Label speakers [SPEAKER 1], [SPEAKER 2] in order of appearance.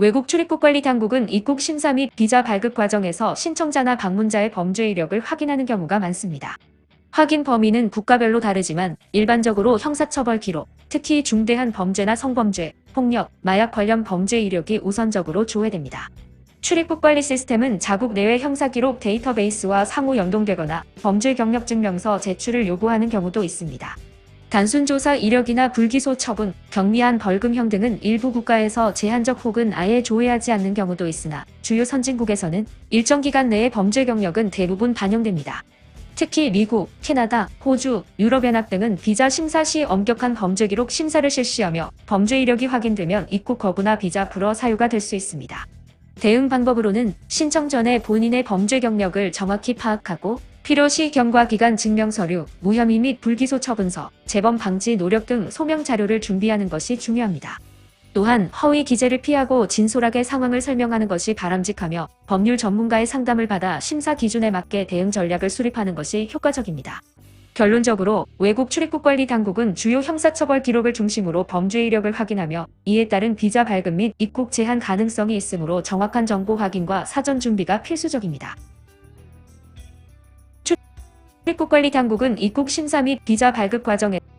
[SPEAKER 1] 외국 출입국 관리 당국은 입국 심사 및 비자 발급 과정에서 신청자나 방문자의 범죄 이력을 확인하는 경우가 많습니다. 확인 범위는 국가별로 다르지만 일반적으로 형사처벌 기록, 특히 중대한 범죄나 성범죄, 폭력, 마약 관련 범죄 이력이 우선적으로 조회됩니다. 출입국 관리 시스템은 자국 내외 형사 기록 데이터베이스와 상호 연동되거나 범죄 경력 증명서 제출을 요구하는 경우도 있습니다. 단순 조사 이력이나 불기소 처분, 경미한 벌금형 등은 일부 국가에서 제한적 혹은 아예 조회하지 않는 경우도 있으나 주요 선진국에서는 일정 기간 내의 범죄 경력은 대부분 반영됩니다. 특히 미국, 캐나다, 호주, 유럽연합 등은 비자 심사 시 엄격한 범죄 기록 심사를 실시하며 범죄 이력이 확인되면 입국 거부나 비자 불허 사유가 될 수 있습니다. 대응 방법으로는 신청 전에 본인의 범죄 경력을 정확히 파악하고 필요시 경과 기간 증명 서류, 무혐의 및 불기소 처분서, 재범 방지 노력 등 소명 자료를 준비하는 것이 중요합니다. 또한 허위 기재를 피하고 진솔하게 상황을 설명하는 것이 바람직하며 법률 전문가의 상담을 받아 심사 기준에 맞게 대응 전략을 수립하는 것이 효과적입니다. 결론적으로 외국 출입국 관리 당국은 주요 형사처벌 기록을 중심으로 범죄 이력을 확인하며 이에 따른 비자 발급 및 입국 제한 가능성이 있으므로 정확한 정보 확인과 사전 준비가 필수적입니다. 출입국 관리 당국은 입국 심사 및 비자 발급 과정에서